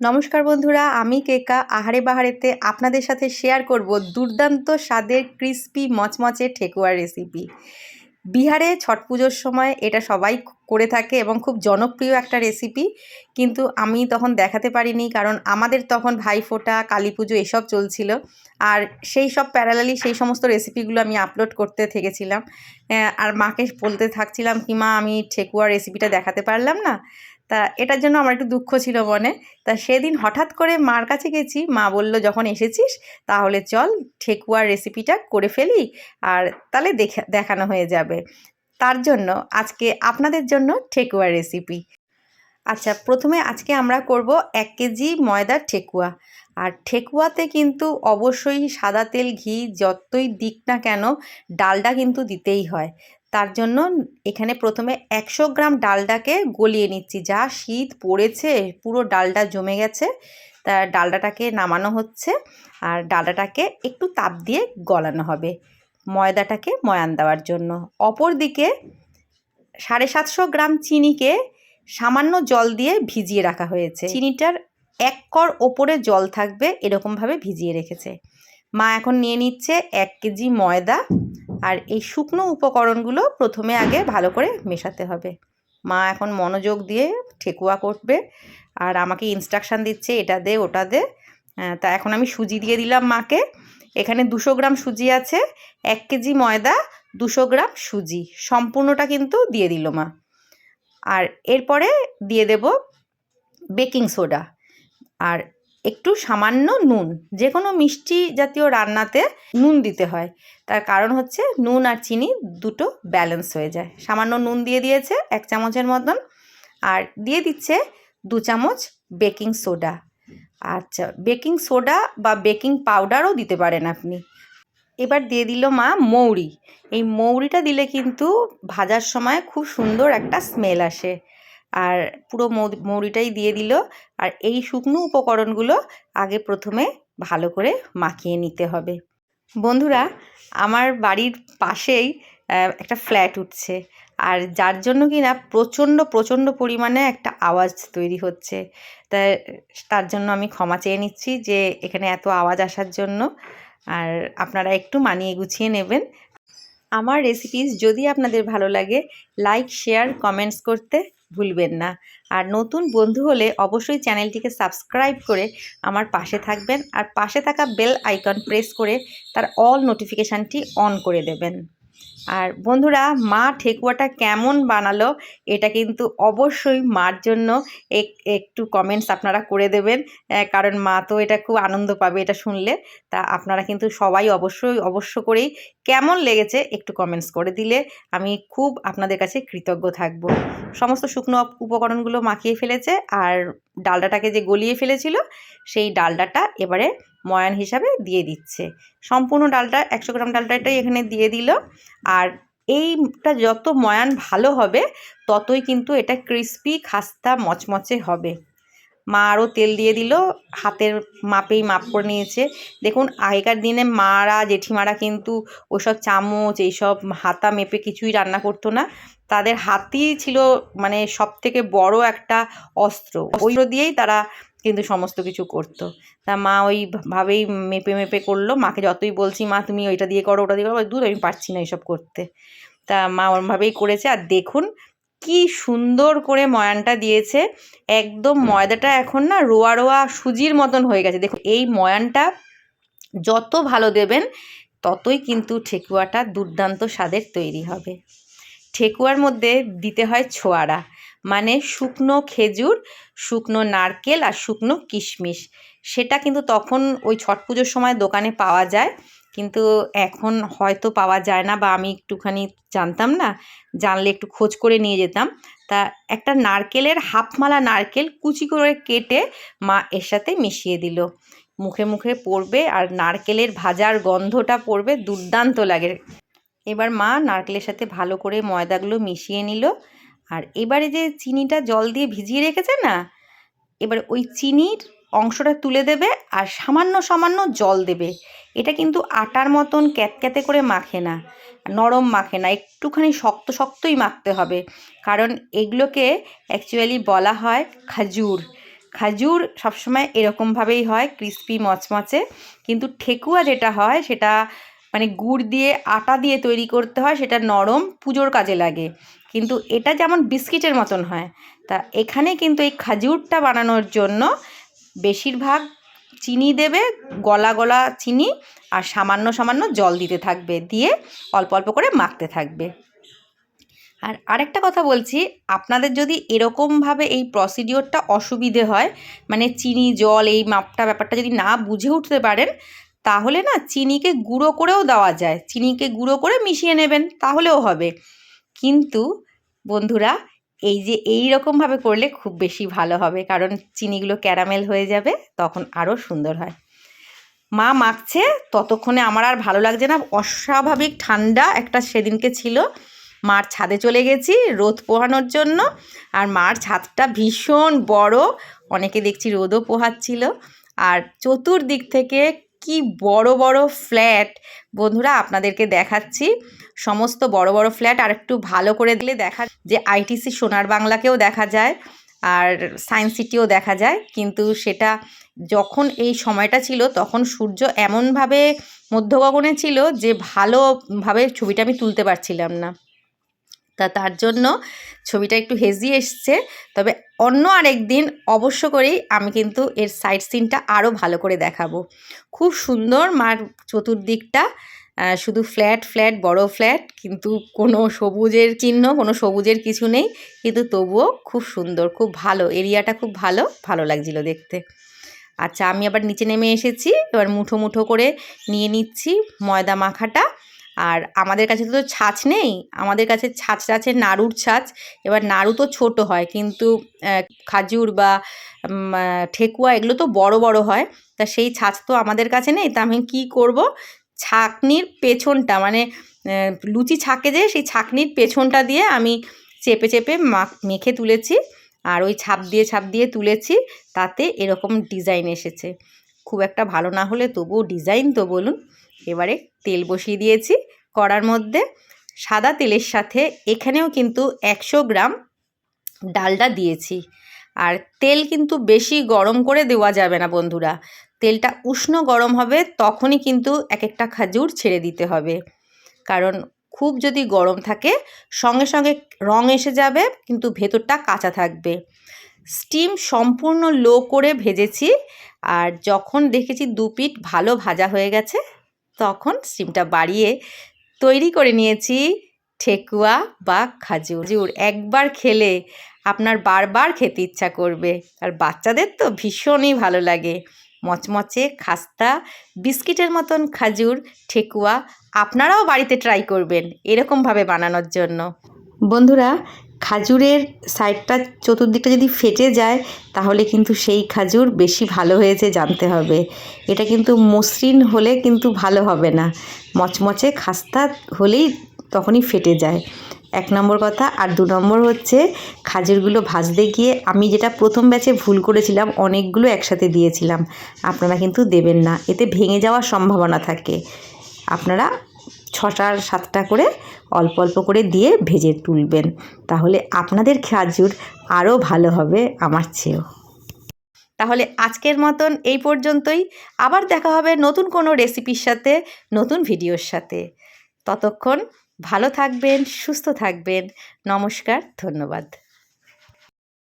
নমস্কার বন্ধুরা, আমি কেকা। আহারে বাহারেতে আপনাদের সাথে শেয়ার করব দুর্দান্ত স্বাদের ক্রিস্পি মচমচে ঠেকুয়ার রেসিপি বিহারে ছট পুজোর সময় এটা সবাই করে থাকে এবং খুব জনপ্রিয় একটা রেসিপি কিন্তু আমি তখন দেখাতে পারিনি কারণ আমাদের তখন ভাইফোঁটা, কালী পুজো এসব চলছিল। আর সেই সব প্যারালালি সেই সমস্ত রেসিপিগুলো আমি আপলোড করতে থেকেছিলাম। আর মাকে বলতে থাকছিলাম কি, মা, আমি ঠেকুয়ার রেসিপিটা দেখাতে পারলাম না। তা এটার জন্য আমার একটু দুঃখ ছিল মনে। তা সেদিন হঠাৎ করে মার কাছে গেছি, মা বলল, যখন এসেছিস, তাহলে চল ঠেকুয়ার রেসিপিটা করে ফেলি আর তাহলে দেখা, দেখানো হয়ে যাবে। তার জন্য আজকে আপনাদের জন্য ঠেকুয়ার রেসিপি আচ্ছা প্রথমে আজকে আমরা করব এক কেজি ময়দার ঠেকুয়া। আর ঠেকুয়াতে কিন্তু অবশ্যই সাদা তেল, ঘি যতই দিক না কেন, ডালটা কিন্তু দিতেই হয়। তার জন্য এখানে প্রথমে একশো গ্রাম ডালডাকে গলিয়ে নিচ্ছি। যা শীত পড়েছে, পুরো ডালডা জমে গেছে। তা ডালডাটাকে নামানো হচ্ছে আর ডালডাটাকে একটু তাপ দিয়ে গলানো হবে ময়দাটাকে ময়ান দেওয়ার জন্য। অপরদিকে সাড়ে সাতশো গ্রাম চিনিকে সামান্য জল দিয়ে ভিজিয়ে রাখা হয়েছে। চিনিটার এক কর ওপরে জল থাকবে, এরকমভাবে ভিজিয়ে রেখেছে। মা এখন নিয়ে নিচ্ছে এক কেজি ময়দা আর এই শুকনো উপকরণগুলো প্রথমে আগে ভালো করে মেশাতে হবে। মা এখন মনোযোগ দিয়ে ঠেকুয়া করবে আর আমাকে ইনস্ট্রাকশান দিচ্ছে এটা দে, ওটা দে। তা এখন আমি সুজি দিয়ে দিলাম মাকে। এখানে দুশো গ্রাম সুজি আছে, এক কেজি ময়দা, দুশো গ্রাম সুজি। সম্পূর্ণটা কিন্তু দিয়ে দিল মা। আর এরপরে দিয়ে দেব বেকিং সোডা। আর একটু সামান্য নুন যে কোনো মিষ্টি জাতীয় রান্নাতে নুন দিতে হয়। তার কারণ হচ্ছে নুন আর চিনি দুটো ব্যালেন্স হয়ে যায়। সামান্য নুন দিয়ে দিয়েছে এক চামচের মতন আর দিয়ে দিচ্ছে দু চামচ বেকিং সোডা আচ্ছা বেকিং সোডা বা বেকিং পাউডারও দিতে পারেন আপনি। এবার দিয়ে দিল মা মৌরি। এই মৌরিটা দিলে কিন্তু ভাজার সময় খুব সুন্দর একটা স্মেল আসে। আর পুরো মৌরিটাই দিয়ে দিল। আর এই শুকনো উপকরণগুলো আগে প্রথমে ভালো করে মাখিয়ে নিতে হবে। বন্ধুরা, আমার বাড়ির পাশেই একটা ফ্ল্যাট উঠছে। আর যার জন্য কি না প্রচণ্ড প্রচণ্ড পরিমাণে একটা আওয়াজ তৈরি হচ্ছে। তা, তার জন্য আমি ক্ষমা চেয়ে নিচ্ছি যে এখানে এত আওয়াজ আসার জন্য। আর আপনারা একটু মানিয়ে গুছিয়ে নেবেন। আমার রেসিপিস যদি আপনাদের ভালো লাগে লাইক শেয়ার কমেন্টস করতে ভুলবেন না। আর নতুন বন্ধু হলে অবশ্যই চ্যানেলটিকে সাবস্ক্রাইব করে আমার পাশে থাকবেন আর পাশে থাকা বেল আইকন প্রেস করে তার অল নোটিফিকেশানটি অন করে দেবেন। আর বন্ধুরা, মা ঠেকুয়াটা কেমন বানালো এটা কিন্তু অবশ্যই মার জন্য এক, একটু কমেন্টস আপনারা করে দেবেন। কারণ মা তো এটা খুব আনন্দ পাবে এটা শুনলে। তা আপনারা কিন্তু সবাই অবশ্যই, অবশ্য করেই কেমন লেগেছে একটু কমেন্টস করে দিলে আমি খুব আপনাদের কাছে কৃতজ্ঞ থাকব। সমস্ত শুকনো উপকরণগুলো মাখিয়ে ফেলেছে আর ডালডাটাকে যে গলিয়ে ফেলেছিল সেই ডালডাটা এবারে ময়ান হিসাবে দিয়ে দিচ্ছে। সম্পূর্ণ ডালটা, একশো গ্রাম ডালটাটাই এখানে দিয়ে দিল। আর এইটা যত ময়ান ভালো হবে, ততই কিন্তু এটা ক্রিস্পি খাস্তা, মচমচে হবে। মা আরও তেল দিয়ে দিল, হাতের মাপেই মাপ করে নিয়েছে। দেখুন, আগেকার দিনে মারা, জেঠিমারা কিন্তু ওইসব চামচ, এইসব হাতা মেপে কিছুই রান্না করতো না। তাদের হাতই ছিল মানে সব থেকে বড় একটা অস্ত্র। ওই দিয়েই তারা কিন্তু সমস্ত কিছু করতো। তা মা ওইভাবেই মেপে মেপে করল, মাকে যতই বলছি, মা, তুমি ওইটা দিয়ে করো, ওটা দিয়ে করো দূর আমি পারছি না এইসব করতে। তা মা ওরমভাবেই করেছে, আর দেখুন কি সুন্দর করে ময়ানটা দিয়েছে। একদম ময়দাটা এখন না রোয়া রোয়া সুজির মতন হয়ে গেছে। দেখুন, এই ময়ানটা যত ভালো দেবেন, ততই কিন্তু ঠেকুয়াটা দুর্দান্ত স্বাদের তৈরি হবে। ঠেকুয়ার মধ্যে দিতে হয় ছোয়ারা। মানে শুকনো খেজুর, শুকনো নারকেল আর শুকনো কিশমিশ। সেটা কিন্তু তখন ওই ছট পুজোর সময় দোকানে পাওয়া যায়। কিন্তু এখন হয়তো পাওয়া যায় না বা আমি একটুখানি জানতাম না, জানলে একটু খোঁজ করে নিয়ে যেতাম। তা একটা নারকেলের হাফমালা নারকেল কুচি করে কেটে মা এর সাথে মিশিয়ে দিল। মুখে মুখে পড়বে আর নারকেলের ভাজার গন্ধটা পড়বে, দুর্দান্ত লাগে। এবার মা নারকেলের সাথে ভালো করে ময়দাগুলো মিশিয়ে নিল। আর এবারে যে চিনিটা জল দিয়ে ভিজিয়ে রেখেছে না, এবার ওই চিনির অংশটা তুলে দেবে আর সামান্য সামান্য জল দেবে। এটা কিন্তু আটার মতন ক্যাতক্যাতে করে মাখে না, নরম মাখে না, একটুখানি শক্ত শক্তই মাখতে হবে। কারণ এগুলোকে অ্যাকচুয়ালি বলা হয় খাজুর। খাজুর সবসময় এরকমভাবেই হয় ক্রিস্পি মচমচে। কিন্তু ঠেকুয়া যেটা হয়, সেটা মানে গুড় দিয়ে, আটা দিয়ে তৈরি করতে হয়, সেটা নরম, পুজোর কাজে লাগে। কিন্তু এটা যেমন বিস্কিটের মতন হয়, তা এখানে কিন্তু এই খাজুরটা বানানোর জন্য বেশিরভাগ চিনি দেবে, গলা গলা চিনি আর সামান্য সামান্য জল দিতে থাকবে, দিয়ে অল্প অল্প করে মাখতে থাকবে। আর আরেকটা কথা বলছি, আপনাদের যদি এরকমভাবে এই প্রসিডিওরটা অসুবিধে হয় মানে চিনি, জল, এই মাপটা, ব্যাপারটা যদি না বুঝে উঠতে পারেন, তাহলে না চিনিকে গুঁড়ো করেও দেওয়া যায়, চিনিকে গুঁড়ো করে মিশিয়ে নেবেন, তাহলেও হবে। কিন্তু বন্ধুরা, এই যে এই রকমভাবে করলে খুব বেশি ভালো হবে, কারণ চিনিগুলো ক্যারামেল হয়ে যাবে, তখন আরও সুন্দর হয়। মা মাখছে, ততক্ষণে আমার আর ভালো লাগছে না, অস্বাভাবিক ঠান্ডা একটা সেদিনকে ছিল। মার ছাদে চলে গেছি, রোদ পোহানোর জন্য, আর মার ছাদটা ভীষণ বড়, অনেকে দেখছি রোদও পোহাচ্ছিল। আর চতুর্দিক থেকে কি বড় বড় ফ্ল্যাট বন্ধুরা, আপনাদেরকে দেখাচ্ছি। সমস্ত বড় বড় ফ্ল্যাট আর একটু ভালো করে দিলে দেখা যে আইটিসি সোনার বাংলাকেও দেখা যায় আর সায়েন্স সিটিও দেখা যায়। কিন্তু সেটা যখন এই সময়টা ছিল, তখন সূর্য এমনভাবে মধ্যগগনে ছিল যে ভালোভাবে ছবিটা আমি তুলতে পারছিলাম না। তা তার জন্য ছবিটা একটু হেজি এসছে। তবে অন্য আরেক দিন অবশ্য করেই আমি কিন্তু এর সাইড সিনটা আরও ভালো করে দেখাবো। খুব সুন্দর মার চতুর্দিকটা শুধু ফ্ল্যাট ফ্ল্যাট বড় ফ্ল্যাট কিন্তু কোনো সবুজের চিহ্ন, কোনো সবুজের কিছু নেই, কিন্তু তবুও খুব সুন্দর, খুব ভালো, এরিয়াটা খুব ভালো ভালো লাগছিল দেখতে। আচ্ছা আমি আবার নিচে নেমে এসেছি, এবার মুঠো মুঠো করে নিয়ে নিচ্ছি ময়দা মাখাটা। আর আমাদের কাছে তো ছাঁচ নেই, আমাদের কাছে ছাঁচ আছে, নাড়ুর ছাঁচ। এবার নাড়ু তো ছোট হয়, কিন্তু খাজুর বা ঠেকুয়া এগুলো তো বড় বড় হয়। তা সেই ছাঁচ তো আমাদের কাছে নেই, তা আমি কী করব? ছাকনির পেছনটা মানে লুচি ছাকে যে, সেই ছাকনির পেছনটা দিয়ে আমি চেপে চেপে মেখে তুলেছি। আর ওই ছাপ দিয়ে ছাপ দিয়ে তুলেছি, তাতে এরকম ডিজাইন এসেছে। খুব একটা ভালো না হলে তবুও ডিজাইন তো বলুন। এবারে তেল বসিয়ে দিয়েছি কড়ার মধ্যে। সাদা তেলের সাথে এখানেও কিন্তু একশো গ্রাম ডালটা দিয়েছি। আর তেল কিন্তু বেশি গরম করে দেওয়া যাবে না বন্ধুরা। তেলটা উষ্ণ গরম হবে তখনই কিন্তু এক একটা খাজুর ছেড়ে দিতে হবে। কারণ খুব যদি গরম থাকে সঙ্গে সঙ্গে রং এসে যাবে, কিন্তু ভেতরটা কাঁচা থাকবে। স্টিম সম্পূর্ণ লো করে ভেজেছি। আর যখন দেখেছি দু পিঠ ভালো ভাজা হয়ে গেছে, তখন স্টিমটা বাড়িয়ে তৈরি করে নিয়েছি ঠেকুয়া বা খাজুর একবার খেলে আপনার বারবার খেতে ইচ্ছা করবে। আর বাচ্চাদের তো ভীষণই ভালো লাগে। মচমচে খাস্তা, বিস্কিটের মতন খাজুর ঠেকুয়া আপনারাও বাড়িতে ট্রাই করবেন এরকমভাবে বানানোর জন্য। বন্ধুরা খাজুরের সাইডটা চতুর্দিকটা যদি ফেটে যায়, তাহলে কিন্তু সেই খাজুর বেশি ভালো হয়েছে জানতে হবে। এটা কিন্তু মসৃণ হলে কিন্তু ভালো হবে না। মচমচে খাস্তা হলেই তখনই ফেটে যায়। এক নম্বর কথা। আর দু নম্বর হচ্ছে, খাজুরগুলো ভাজতে গিয়ে আমি যেটা প্রথম ব্যাচে ভুল করেছিলাম, অনেকগুলো একসাথে দিয়েছিলাম। আপনারা কিন্তু দেবেন না। এতে ভেঙে যাওয়ার সম্ভাবনা থাকে। আপনারা ছটা সাতটা করে অল্প অল্প করে দিয়ে ভেজে তুলবেন। তাহলে আপনাদের খাজুর আরও ভালো হবে আমার চেয়েও। তাহলে আজকের মতন এই পর্যন্তই। আবার দেখা হবে নতুন কোনো রেসিপির সাথে, নতুন ভিডিওর সাথে। ততক্ষণ ভালো থাকবেন, সুস্থ থাকবেন। নমস্কার, ধন্যবাদ।